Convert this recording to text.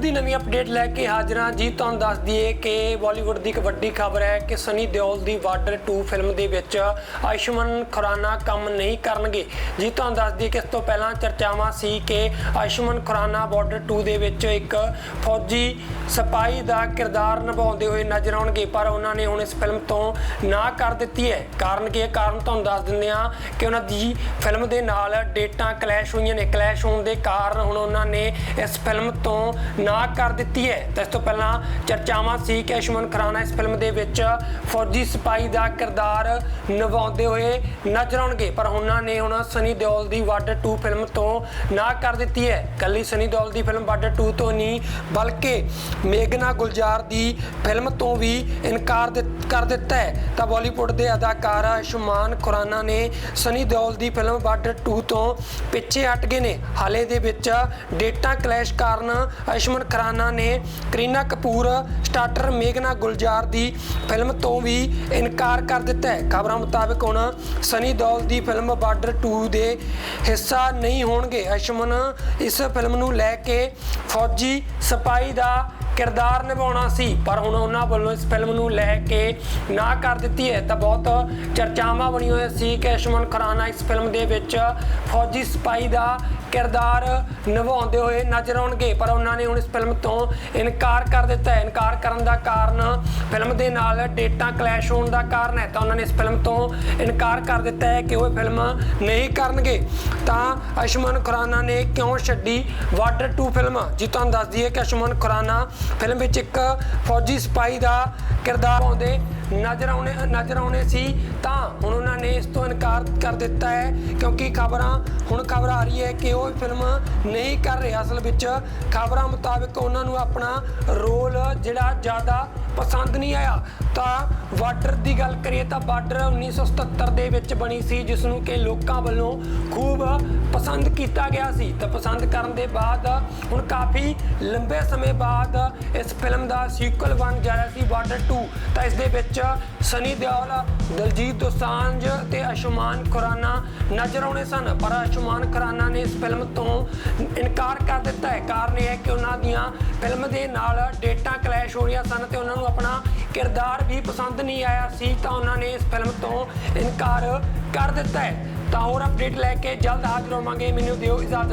ਦੀ ਨਵੀਂ ਅਪਡੇਟ ਲੈ ਕੇ ਹਾਜ਼ਰ ਹਾਂ ਜੀ। ਤੁਹਾਨੂੰ ਦੱਸ ਦਈਏ ਕਿ ਬਾਲੀਵੁੱਡ ਦੀ ਇੱਕ ਵੱਡੀ ਖਬਰ ਹੈ ਕਿ ਸਨੀ ਦਿਓਲ ਦੀ ਬਾਰਡਰ 2 ਫਿਲਮ ਦੇ ਵਿੱਚ ਆਯੁਸ਼ਮਾਨ ਖੁਰਾਨਾ ਕੰਮ ਨਹੀਂ ਕਰਨਗੇ। ਜੀ, ਤੁਹਾਨੂੰ ਦੱਸ ਦਈਏ ਕਿ ਇਸ ਤੋਂ ਪਹਿਲਾਂ ਚਰਚਾਵਾਂ ਸੀ ਕਿ ਆਯੁਸ਼ਮਾਨ ਖੁਰਾਨਾ ਬਾਰਡਰ 2 ਦੇ ਵਿੱਚ ਇੱਕ ਫੌਜੀ ਸਿਪਾਹੀ ਦਾ ਕਿਰਦਾਰ ਨਿਭਾਉਂਦੇ ਹੋਏ ਨਜ਼ਰ ਆਉਣਗੇ, ਪਰ ਉਹਨਾਂ ਨੇ ਹੁਣ ਇਸ ਫਿਲਮ ਤੋਂ ਨਾ ਕਰ ਦਿੱਤੀ ਹੈ। ਕਾਰਨ ਕੀ ਹੈ? ਕਾਰਨ ਤੁਹਾਨੂੰ ਦੱਸ ਦਿੰਦੇ ਹਾਂ ਕਿ ਉਹਨਾਂ ਦੀ ਫਿਲਮ ਦੇ ਨਾਲ ਡੇਟਾਂ ਕਲੈਸ਼ ਹੋਈਆਂ ਨੇ। ਕਲੈਸ਼ ਹੋਣ ਦੇ ਕਾਰਨ ਹੁਣ ਉਹਨਾਂ ਨੇ ਇਸ ਫਿਲਮ ਤੋਂ ਨਾ ਕਰ ਦਿੱਤੀ ਹੈ। ਤਾਂ ਇਸ ਤੋਂ ਪਹਿਲਾਂ ਚਰਚਾਵਾਂ ਸੀ ਕਿ ਆਯੁਸ਼ਮਾਨ ਖੁਰਾਨਾ ਇਸ ਫਿਲਮ ਦੇ ਵਿੱਚ ਫੌਜੀ ਸਿਪਾਹੀ ਦਾ ਕਿਰਦਾਰ ਨਿਭਾਉਂਦੇ ਹੋਏ ਨਜ਼ਰ ਆਉਣਗੇ। ਪਰ ਉਹਨਾਂ ਨੇ ਹੁਣ ਸਨੀ ਦਿਓਲ ਦੀ ਬਾਰਡਰ 2 ਫਿਲਮ ਤੋਂ ਨਾ ਕਰ ਦਿੱਤੀ ਹੈ। ਕੱਲੀ ਸਨੀ ਦਿਓਲ ਦੀ ਫਿਲਮ ਬਾਰਡਰ 2 ਤੋਂ ਨਹੀਂ, ਬਲਕਿ ਮੇਗਨਾ ਗੁਲਜ਼ਾਰ ਦੀ ਫਿਲਮ ਤੋਂ ਵੀ ਇਨਕਾਰ ਦਿੱਤ- ਕਰ ਦਿੱਤਾ ਹੈ। ਤਾਂ ਬਾਲੀਵੁੱਡ ਦੇ ਅਦਾਕਾਰ ਅਸ਼ਮਾਨ ਖੁਰਾਨਾ ਨੇ ਸਨੀ ਦਿਓਲ ਦੀ ਫਿਲਮ ਬਾਰਡਰ 2 ਤੋਂ ਪਿੱਛੇ ਹਟ ਗਏ ਨੇ। ਹਾਲੇ ਦੇ ਵਿੱਚ ਡੇਟਾ ਕਲੈਸ਼ ਕਾਰਨ ਅਸ਼ਮਨ ਆਯੁਸ਼ਮਾਨ ਖੁਰਾਨਾ ਨੇ ਕਰੀਨਾ ਕਪੂਰ, ਸਟਾਰਟਰ ਮੇਗਨਾ ਗੁਲਜ਼ਾਰ ਦੀ ਫਿਲਮ ਤੋਂ ਵੀ ਇਨਕਾਰ ਕਰ ਦਿੱਤਾ ਹੈ। ਖਬਰਾਂ ਮੁਤਾਬਕ ਹੁਣ ਸਨੀ ਦੌਲ ਦੀ ਫਿਲਮ ਬਾਰਡਰ 2 ਦੇ ਹਿੱਸਾ ਨਹੀਂ ਹੋਣਗੇ। ਅਸ਼ਮਨ ਇਸ ਫਿਲਮ ਨੂੰ ਲੈ ਕੇ ਫੌਜੀ ਸਪਾਈ ਦਾ ਕਿਰਦਾਰ ਨਿਭਾਉਣਾ ਸੀ, ਪਰ ਹੁਣ ਉਹਨਾਂ ਵੱਲੋਂ ਇਸ ਫਿਲਮ ਨੂੰ ਲੈ ਕੇ ਨਾ ਕਰ ਦਿੱਤੀ ਹੈ। ਤਾਂ ਬਹੁਤ ਚਰਚਾਵਾਂ ਬਣੀਆਂ ਹੋਈਆਂ ਸੀ ਕਿ ਅਸ਼ਮਨ ਖੁਰਾਨਾ ਇਸ ਫਿਲਮ ਦੇ ਵਿੱਚ ਫੌਜੀ ਸਿਪਾਹੀ ਦਾ ਕਿਰਦਾਰ ਨਿਭਾਉਂਦੇ ਹੋਏ ਨਜ਼ਰ ਆਉਣਗੇ, ਪਰ ਉਹਨਾਂ ਨੇ ਹੁਣ ਇਸ ਫਿਲਮ ਤੋਂ ਇਨਕਾਰ ਕਰ ਦਿੱਤਾ ਹੈ। ਇਨਕਾਰ ਕਰਨ ਦਾ ਕਾਰਨ ਫਿਲਮ ਦੇ ਨਾਲ ਡੇਟਾ ਕਲੈਸ਼ ਹੋਣ ਦਾ ਕਾਰਨ ਹੈ। ਤਾਂ ਉਹਨਾਂ ਨੇ ਇਸ ਫਿਲਮ ਤੋਂ ਇਨਕਾਰ ਕਰ ਦਿੱਤਾ ਹੈ ਕਿ ਉਹ ਫਿਲਮ ਨਹੀਂ ਕਰਨਗੇ। ਤਾਂ ਅਸ਼ਮਨ ਖੁਰਾਨਾ ਨੇ ਕਿਉਂ ਛੱਡੀ? ਵਾਟਰ 2 ਫਿਲਮ ਜੀ, ਤੁਹਾਨੂੰ ਦੱਸ ਦਈਏ ਕਿ ਅਸ਼ਮਨ ਖੁਰਾਨਾ ਫਿਲਮ ਵਿੱਚ ਇੱਕ ਫੌਜੀ ਸਿਪਾਹੀ ਦਾ ਕਿਰਦਾਰ ਪਾਉਂਦੇ ਨਜ਼ਰ ਆਉਣੇ ਨਜ਼ਰ ਆਉਣੇ ਸੀ। ਤਾਂ ਹੁਣ ਉਹਨਾਂ ਨੇ ਇਸ ਤੋਂ ਇਨਕਾਰ ਕਰ ਦਿੱਤਾ ਹੈ, ਕਿਉਂਕਿ ਖਬਰਾਂ, ਹੁਣ ਖਬਰ ਆ ਰਹੀ ਹੈ ਕਿ ਉਹ ਫਿਲਮ ਨਹੀਂ ਕਰ ਰਹੇ। ਅਸਲ ਵਿੱਚ ਖਬਰਾਂ ਮੁਤਾਬਕ ਉਹਨਾਂ ਨੂੰ ਆਪਣਾ ਰੋਲ ਜਿਹੜਾ ਜ਼ਿਆਦਾ ਪਸੰਦ ਨਹੀਂ ਆਇਆ। ਤਾਂ ਵਾਟਰ ਦੀ ਗੱਲ ਕਰੀਏ ਤਾਂ ਬਾਰਡਰ 1977 ਦੇ ਵਿੱਚ ਬਣੀ ਸੀ ਜਿਸ ਨੂੰ ਕਿ ਲੋਕਾਂ ਵੱਲੋਂ ਖੂਬ ਪਸੰਦ ਕੀਤਾ ਗਿਆ ਸੀ। ਤਾਂ ਪਸੰਦ ਕਰਨ ਦੇ ਬਾਅਦ ਹੁਣ ਕਾਫੀ ਲੰਬੇ ਸਮੇਂ ਬਾਅਦ ਇਸ ਫਿਲਮ ਦਾ ਸੀਕੁਅਲ ਬਣ ਜਾ ਰਿਹਾ ਸੀ ਬਾਰਡਰ 2 ਤਾਂ ਇਸ ਦੇ ਵਿੱਚ ਸਨੀ ਦਿਓਲ, ਦਲਜੀਤ ਦੋਸਾਂਝ ਤੇ ਅਸ਼ਮਾਨ ਖੁਰਾਨਾ ਨਜ਼ਰ ਆਉਣੇ ਸਨ। ਪਰ ਅਸ਼ਮਾਨ ਖੁਰਾਨਾ ਨੇ ਇਸ ਫਿਲਮ ਤੋਂ ਇਨਕਾਰ ਕਰ ਦਿੱਤਾ ਹੈ। ਕਾਰਨ ਇਹ ਹੈ ਕਿ ਉਹਨਾਂ ਦੀਆਂ ਫਿਲਮ ਦੇ ਨਾਲ ਡੇਟਾ ਕਲੈਸ਼ ਹੋ ਰਹੀਆਂ ਸਨ ਤੇ ਉਹਨਾਂ ਨੂੰ ਆਪਣਾ ਕਿਰਦਾਰ ਵੀ ਪਸੰਦ ਨਹੀਂ ਆਇਆ ਸੀ ਤਾਂ ਉਹਨਾਂ ਨੇ ਇਸ ਫਿਲਮ ਤੋਂ ਇਨਕਾਰ ਕਰ ਦਿੱਤਾ ਹੈ। ਤਾਂ ਹੋਰ ਅਪਡੇਟ ਲੈ ਕੇ ਜਲਦ ਹਾਜ਼ਰ ਹੋਵਾਂਗੇ। ਮੈਨੂੰ ਦਿਓ ਇਜਾਜ਼ਤ।